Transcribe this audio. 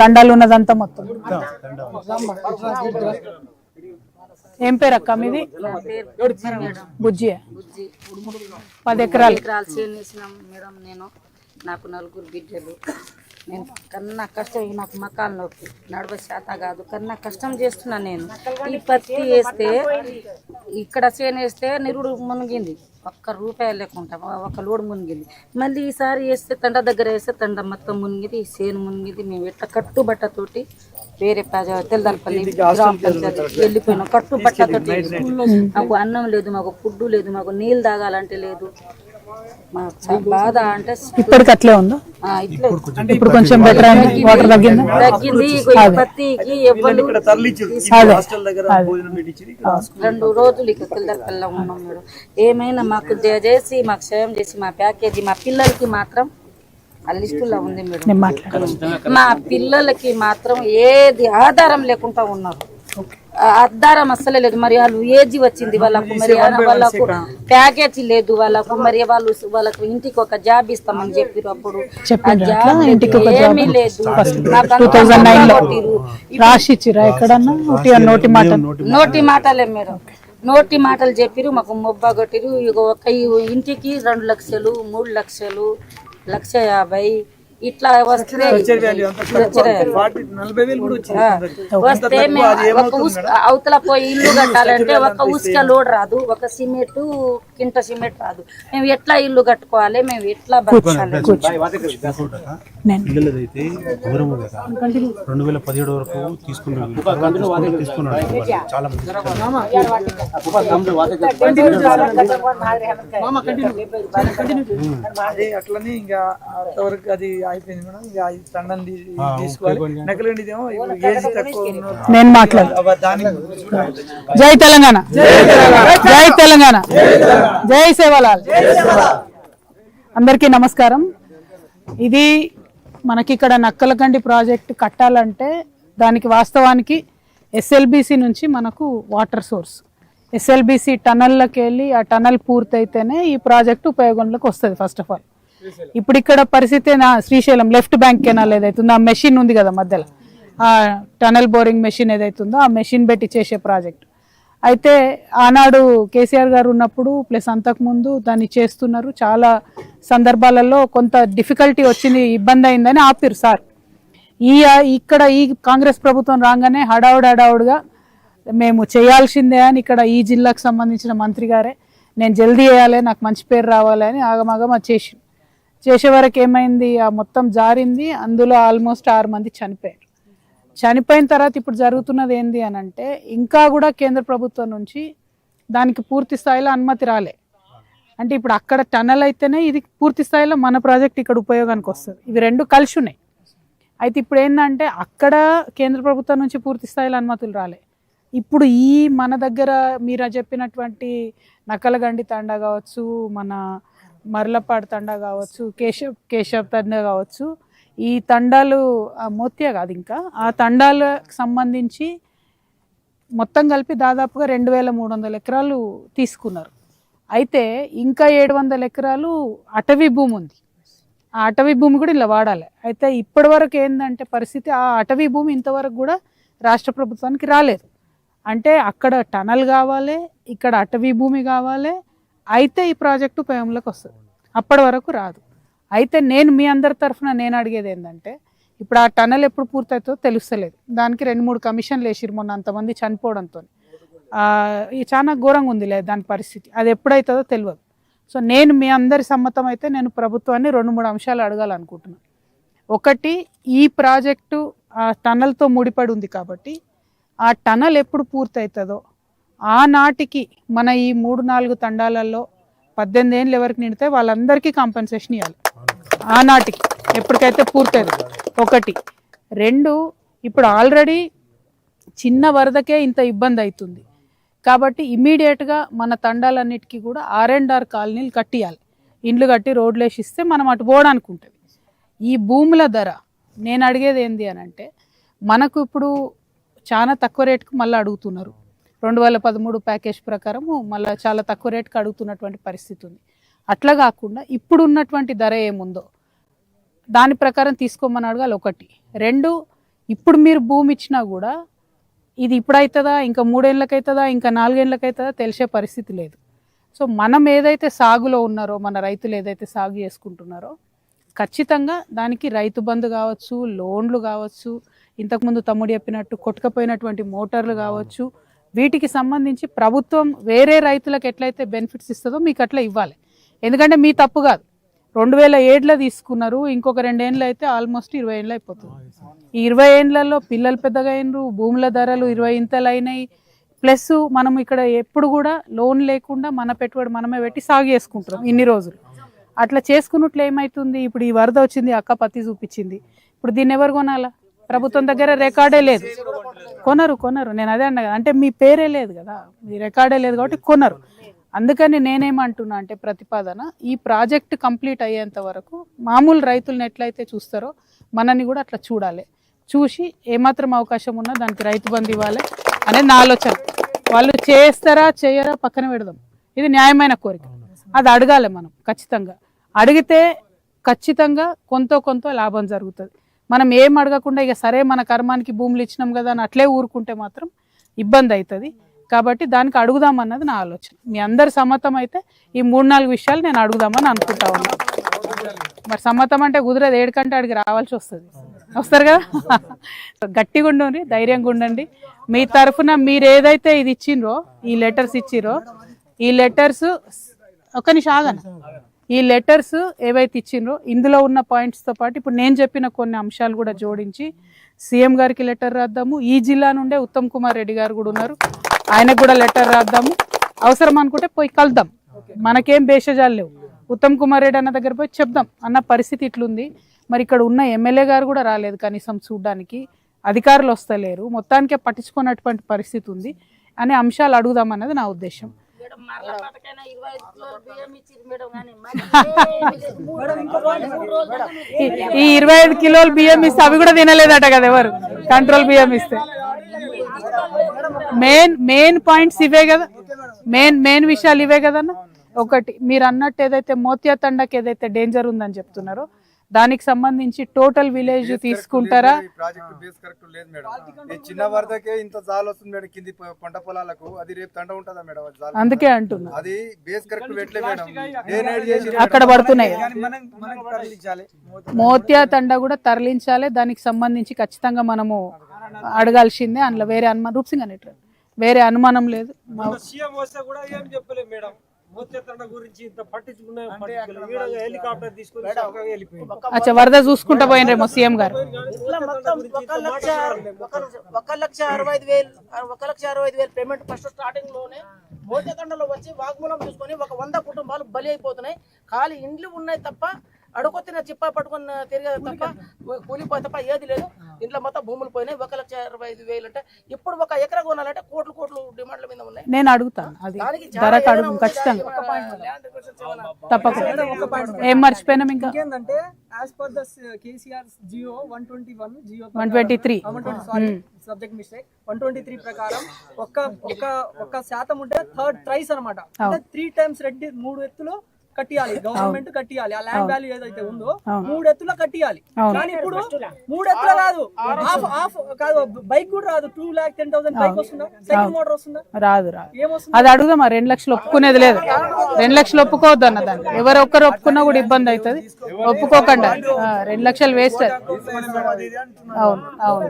తండాలు ఉన్నదంతా మొత్తం. ఏం పేరు అక్క మీది? బుజ్జి. పది ఎకరాలు. మేడం నేను. నాకు నలుగురు బిడ్డలు. నేను కన్నా కష్టం నాకు మకాలు నొప్పి నడవ శాత కాదు కన్నా కష్టం చేస్తున్నా నేను. ఈ పత్తి వేస్తే ఇక్కడ చేను వేస్తే నిరుడు మునిగింది. ఒక్క రూపాయి లేకుండా ఒక లోడు మునిగింది. మళ్ళీ ఈసారి వేస్తే తండ దగ్గర వేస్తే తండ మొత్తం మునిగింది ఈ చేను మునిగింది. మేము ఎట్లా కట్టుబట్టతోటి వేరే ప్రజా తెల్దలపల్లి గ్రామ పంచాయతీ వెళ్ళిపోయినాం. కట్టుబట్టతోటి మాకు అన్నం లేదు మాకు ఫుడ్ లేదు మాకు నీళ్ళు తాగాలంటే లేదు. మాకు చాలా బాధ అంటే ఇప్పటికి అట్లే ఉందా? ఆ, ఇట్లే. ఇప్పుడు కొంచెం బెటర్ అయింది వాటర్ తగ్గిందా. తగ్గింది? అదే. రెండు రోజులు ఇక పిల్లల ఉన్నాం మేడం ఏమైనా మాకు దయచేసి మాకు సాయం చేసి మా ప్యాకేజీ మా పిల్లలకి మాత్రం ఆ లిస్టులో ఉంది మేడం మా పిల్లలకి మాత్రం ఏది ఆధారం లేకుండా ఉన్నారు. ఆధారం అస్సలే లేదు. మరి వాళ్ళు ఏజ్ వచ్చింది వాళ్ళకు మరి వాళ్ళకు ప్యాకేజీ లేదు. వాళ్ళకు మరి వాళ్ళు వాళ్ళకు ఇంటికి ఒక జాబ్ ఇస్తామని చెప్పారు అప్పుడు. ఏమీ లేదు. నోటి మాట నోటి మాటలే. మేడం. నోటి మాటలు చెప్పిరు మాకు మొబ్బ కొట్టిరు ఇక ఒక ఇంటికి రెండు లక్షలు మూడు లక్షలు లక్ష యాభై ఇట్లా వస్తే వస్తే ఒక అవతల పోయి ఇల్లు కట్టాలంటే ఒక ఉసుక లోడ్ రాదు ఒక సిమెంట్ కింట సిమెంట్ రాదు. మేము ఎట్లా ఇల్లు కట్టుకోవాలి? మేము ఎట్లా బతకాలి? పిల్లలదైతే రెండు వేల పదిహేడు వరకు. చాలా అదే అట్లనే ఇంకా అంతవరకు అది అయిపోయింది మేడం. ఇంకా అది తండం తీసుకోవాలి. నకలండిదేమో ఏజ్ తక్కువ నేను మాట్లాడు అవ దానికి జై తెలంగాణ. జై తెలంగాణ. జై సేవలాల్. అందరికీ నమస్కారం. ఇది మనకి ఇక్కడ నక్కలకండి ప్రాజెక్ట్ కట్టాలంటే దానికి వాస్తవానికి ఎస్ఎల్బిసి నుంచి మనకు వాటర్ సోర్స్. ఎస్ఎల్బిసి టనల్లోకి వెళ్ళి ఆ టనల్ పూర్తయితేనే ఈ ప్రాజెక్ట్ ఉపయోగంలోకి వస్తుంది ఫస్ట్ ఆఫ్ ఆల్ ఇప్పుడు ఇక్కడ పరిస్థితి నా శ్రీశైలం లెఫ్ట్ బ్యాంక్ కెనాల్ ఏదైతుందో ఆ మెషిన్ ఉంది కదా మధ్యలో. ఆ టనల్ బోరింగ్ మెషిన్ ఏదైతుందో ఆ మెషిన్ పెట్టి చేసే ప్రాజెక్ట్. అయితే ఆనాడు కేసీఆర్ గారు ఉన్నప్పుడు ప్లస్ అంతకుముందు దాన్ని చేస్తున్నారు. చాలా సందర్భాలలో కొంత డిఫికల్టీ వచ్చింది ఇబ్బంది అయిందని ఆపిరు సార్. ఈ ఇక్కడ ఈ కాంగ్రెస్ ప్రభుత్వం రాగానే హడావుడు హడావుడుగా మేము చేయాల్సిందే అని ఇక్కడ ఈ జిల్లాకు సంబంధించిన మంత్రి గారే నేను జల్దీ చేయాలి నాకు మంచి పేరు రావాలి అని ఆగమాగం అది చేసి చేసే వరకు ఏమైంది? ఆ మొత్తం జారింది. అందులో ఆల్మోస్ట్ ఆరు మంది చనిపోయారు. చనిపోయిన తర్వాత ఇప్పుడు జరుగుతున్నది ఏంది అని అంటే ఇంకా కూడా కేంద్ర ప్రభుత్వం నుంచి దానికి పూర్తి స్థాయిలో అనుమతి రాలే. అంటే ఇప్పుడు అక్కడ టనల్ అయితేనే ఇది పూర్తి స్థాయిలో మన ప్రాజెక్ట్ ఇక్కడ ఉపయోగానికి వస్తుంది. ఇవి రెండు కలిసి ఉన్నాయి. అయితే ఇప్పుడు ఏంటంటే అక్కడ కేంద్ర ప్రభుత్వం నుంచి పూర్తి స్థాయిలో అనుమతులు రాలే. ఇప్పుడు ఈ మన దగ్గర మీరు చెప్పినటువంటి నకలగండి తండా కావచ్చు మన మర్లపాడు తండా కావచ్చు కేశవ్ కేశవ్ తండా కావచ్చు ఈ తండాలు ఆ, మోత్యా కాదు ఇంకా ఆ తండాలకు సంబంధించి మొత్తం కలిపి దాదాపుగా రెండు వేల మూడు వందల ఎకరాలు తీసుకున్నారు. అయితే ఇంకా ఏడు వందల ఎకరాలు అటవీ భూమి ఉంది. ఆ అటవీ భూమి కూడా ఇలా వాడాలి. అయితే ఇప్పటి వరకు ఏంటంటే పరిస్థితి ఆ అటవీ భూమి ఇంతవరకు కూడా రాష్ట్ర ప్రభుత్వానికి రాలేదు. అంటే అక్కడ టనల్ కావాలి ఇక్కడ అటవీ భూమి కావాలి అయితే ఈ ప్రాజెక్టు ఉపయోగంలోకి వస్తుంది. అప్పటి వరకు రాదు. అయితే నేను మీ అందరి తరఫున నేను అడిగేది ఏంటంటే ఇప్పుడు ఆ టనల్ ఎప్పుడు పూర్తవుతుందో తెలుస్తలేదు. దానికి రెండు మూడు కమిషన్లు వేసిరు మొన్న అంతమంది చనిపోవడంతో. చాలా ఘోరంగా ఉంది లేదు దాని పరిస్థితి. అది ఎప్పుడవుతుందో తెలియదు సో నేను మీ అందరి సమ్మతం అయితే నేను ప్రభుత్వాన్ని రెండు మూడు అంశాలు అడగాలనుకుంటున్నాను ఒకటి ఈ ప్రాజెక్టు ఆ టనల్తో ముడిపడి ఉంది కాబట్టి ఆ టనల్ ఎప్పుడు పూర్తవుతుందో ఆనాటికి మన ఈ మూడు నాలుగు తండాలలో పద్దెనిమిది ఏళ్ళు ఎవరికి నిండితే వాళ్ళందరికీ కాంపెన్సేషన్ ఇవ్వాలి ఆనాటికి ఎప్పటికైతే పూర్తయింది. ఒకటి. రెండు ఇప్పుడు ఆల్రెడీ చిన్న వరదకే ఇంత ఇబ్బంది అవుతుంది కాబట్టి ఇమీడియట్గా మన తండాలన్నిటికీ కూడా ఆర్ అండ్ ఆర్ కాలనీలు కట్టియాలి. ఇండ్లు కట్టి రోడ్లు వేసి ఇస్తే మనం అటు పోవడానికి ఉంటుంది. ఈ భూముల ధర నేను అడిగేది ఏంది అని అంటే మనకు ఇప్పుడు చాలా తక్కువ రేటుకు మళ్ళీ అడుగుతున్నారు. రెండు వేల పదమూడు ప్యాకేజ్ ప్రకారము మళ్ళీ చాలా తక్కువ రేటుకు అడుగుతున్నటువంటి పరిస్థితి ఉంది అట్లా కాకుండా ఇప్పుడు ఉన్నటువంటి ధర ఏముందో దాని ప్రకారం తీసుకోమని అడగాలి ఒకటి. రెండు ఇప్పుడు మీరు భూమి ఇచ్చినా కూడా ఇది ఇప్పుడు అవుతుందా ఇంకా మూడేళ్ళకైతుందా అవుతుందా ఇంకా నాలుగేళ్ళకైతుందా అవుతుందా తెలిసే పరిస్థితి లేదు. సో మనం ఏదైతే సాగులో ఉన్నారో మన రైతులు ఏదైతే సాగు చేసుకుంటున్నారో ఖచ్చితంగా దానికి రైతు బంధు కావచ్చు లోన్లు కావచ్చు ఇంతకుముందు తమ్ముడు చెప్పినట్టు కొట్టుకపోయినటువంటి మోటార్లు కావచ్చు వీటికి సంబంధించి ప్రభుత్వం వేరే రైతులకు ఎట్లయితే బెనిఫిట్స్ ఇస్తుందో మీకు అట్లా ఇవ్వాలి. ఎందుకంటే మీ తప్పు కాదు. రెండు వేల ఏడులో తీసుకున్నారు ఇంకొక రెండేళ్ళు అయితే ఆల్మోస్ట్ ఇరవై ఏళ్ళు అయిపోతుంది. ఈ ఇరవై ఏళ్ళలో పిల్లలు పెద్దగా అయినరు భూముల ధరలు ఇరవై ఇంతలు అయినాయి. ప్లస్ మనం ఇక్కడ ఎప్పుడు కూడా లోన్ లేకుండా మన పెట్టుబడి మనమే పెట్టి సాగు చేసుకుంటున్నాం ఇన్ని రోజులు. అట్లా చేసుకున్నట్లు ఏమవుతుంది ఇప్పుడు ఈ వరద వచ్చింది అక్క పత్తి చూపించింది. ఇప్పుడు దీన్ని ఎవరు కొనాలా? ప్రభుత్వం దగ్గర రికార్డే లేదు. కొనరు కొనరు. నేను అదే అన్నా అంటే మీ పేరే లేదు కదా. మీ రికార్డే లేదు కాబట్టి కొనరు. అందుకని నేనేమంటున్నా అంటే ప్రతిపాదన ఈ ప్రాజెక్ట్ కంప్లీట్ అయ్యేంత వరకు మామూలు రైతులను ఎట్లయితే చూస్తారో మనని కూడా అట్లా చూడాలి. చూసి ఏమాత్రం అవకాశం ఉన్నా దానికి రైతు బంధు ఇవ్వాలి అనేది నా ఆలోచన. వాళ్ళు చేస్తారా చేయరా పక్కన పెడదాం. ఇది న్యాయమైన కోరిక. అది అడగాలి మనం ఖచ్చితంగా. అడిగితే ఖచ్చితంగా కొంత కొంత లాభం జరుగుతుంది. మనం ఏం అడగకుండా ఇక సరే మన కర్మానికి భూములు ఇచ్చినాం కదా అని అట్లే ఊరుకుంటే మాత్రం ఇబ్బంది అవుతుంది. కాబట్టి దానికి అడుగుదామన్నది నా ఆలోచన. మీ అందరు సమ్మతం అయితే ఈ మూడు నాలుగు విషయాలు నేను అడుగుదామని అనుకుంటా ఉన్నా. మరి సమ్మతం అంటే కుదరదు ఏడుకంటే అడిగి రావాల్సి వస్తుంది. వస్తారు కదా? గట్టిగా ఉండండి ధైర్యంగా ఉండండి. మీ తరఫున మీరు ఏదైతే ఇది ఇచ్చిండ్రో ఈ లెటర్స్ ఇచ్చిరో ఈ లెటర్స్ ఒక నిమిషం ఆగను ఈ లెటర్స్ ఏవైతే ఇచ్చిండ్రో ఇందులో ఉన్న పాయింట్స్తో పాటు ఇప్పుడు నేను చెప్పిన కొన్ని అంశాలు కూడా జోడించి సీఎం గారికి లెటర్ రాద్దాము. ఈ జిల్లా నుండే ఉత్తమ్ కుమార్ రెడ్డి గారు కూడా ఉన్నారు. ఆయనకు కూడా లెటర్ రాద్దాము. అవసరం అనుకుంటే పోయి కలుద్దాం. మనకేం భేషజాలు లేవు. ఉత్తమ్ కుమార్ రెడ్డి అన్న దగ్గర పోయి చెప్దాం. అన్న పరిస్థితి ఇట్లుంది. మరి ఇక్కడ ఉన్న ఎమ్మెల్యే గారు కూడా రాలేదు కనీసం చూడడానికి. అధికారులు వస్తలేరు. మొత్తానికే పట్టించుకున్నటువంటి పరిస్థితి ఉంది. అనే అంశాలు అడుగుదాం అన్నది నా ఉద్దేశం. మరల పథకైనా ఇరవై ఐదు కిలోలు బియ్యం ఇచ్చింది మేడం కానీ ఈ- ఈ ఇరవై ఐదు కిలోలు బియ్యం ఇస్తే అవి కూడా తినలేదట కదా ఎవరు? కంట్రోల్ బియ్యం ఇస్తే. మెయిన్ మెయిన్ పాయింట్స్ ఇవే కదా. మెయిన్ మెయిన్ విషయాలు ఇవే కదన్న? ఒకటి మీరు అన్నట్టు ఏదైతే మోతియా తండకి ఏదైతే డేంజర్ ఉందని చెప్తున్నారో దానికి సంబంధించి టోటల్ విలేజ్ తీసుకుంటారా? ఈ ప్రాజెక్ట్ బేస్ కరెక్ట్ లేదు మేడం. ఈ చిన్న వరదకే ఇంత జాలు వస్తుంది మేడం కింది పంట పొలాలకు. అది రేపు తండ ఉంటుందా మేడం అది జాలు? అందుకే అంటున్నా. అది బేస్ కరెక్ట్ పెట్టలే మేడం. అక్కడ పడుతున్నాయి. కానీ మనం మనం తరలించాలి. మోత్యా తండ కూడా తరలించాలి. దానికి సంబంధించి ఖచ్చితంగా మనము అడగాల్సిందే. అందులో వేరే అనుమానం రూప్సింగ్ అనేట్టు వేరే అనుమానం లేదు. అచ్చా వరద చూసుకుంటా పోయినరేమో సీఎం గారు. ఇట్లా మొత్తం ఒక లక్ష ఒక- ఒక లక్ష అరవై ఐదు వేలు ఒక లక్ష అరవై ఐదు వేలు పేమెంట్ ఫస్ట్ స్టార్టింగ్లోనే మోతదండలో వచ్చి వాగ్మూలం చూసుకొని ఒక వంద కుటుంబాలు బలి అయిపోతున్నాయి. ఖాళీ ఇండ్లు ఉన్నాయి తప్ప అడుగొత్తిన చిప్ప పట్టుకుని తిరిగేది తప్ప కూలిపోయి తప్ప ఏది లేదు. ఇంట్లో మొత్తం భూములు పోయినాయి. ఒక లక్ష అరవై ఐదు వేలు అంటే ఇప్పుడు ఒక ఎకరా కొనాలంటే కోట్లు కోట్లు డిమాండ్ల మీద ఉన్నాయి. నేను అడుగుతాను. అది దానికి ధరకు అడుగు ఖచ్చితంగా. తప్పకుండా. ఏం మర్చిపోయినాం ఇంకా? ఏంటంటే as per the KCR GO one twenty one GO one twenty three sorry subject mistake one twenty three ప్రకారం ఒక్క ఒక్క ఒక్క శాతం ఉంటే థర్డ్ ట్రైస్ అనమాట అంటే త్రీ టైమ్స్ రెడ్డి మూడు ఎత్తులు కట్టియాలి. గవర్నమెంట్ కట్టియాలి. ఆ ల్యాండ్ వాల్యూ ఏదైతే ఉందో మూడు ఎత్తుల కట్టియాలి. కానీ ఇప్పుడు మూడు ఎత్తుల కాదు. హాఫ్ హాఫ్ కాదు బైక్ కూడా రాదు. Two lakh ten thousand bike వస్తుందా? సైకిల్ మోటార్ వస్తుందా? రాదు రాదు. ఏమొస్తుంది? అది అడుగుదాం ఆ రెండు లక్షలు ఒప్పుకునేది లేదు. రెండు లక్షలు ఒప్పుకోవద్దు అన్న దాన్ని. ఎవరు ఒక్కరు ఒప్పుకున్నా కూడా ఇబ్బంది అవుతుంది. ఒప్పుకోకండి. రెండు లక్షలు వేస్ట్ అవును అవును.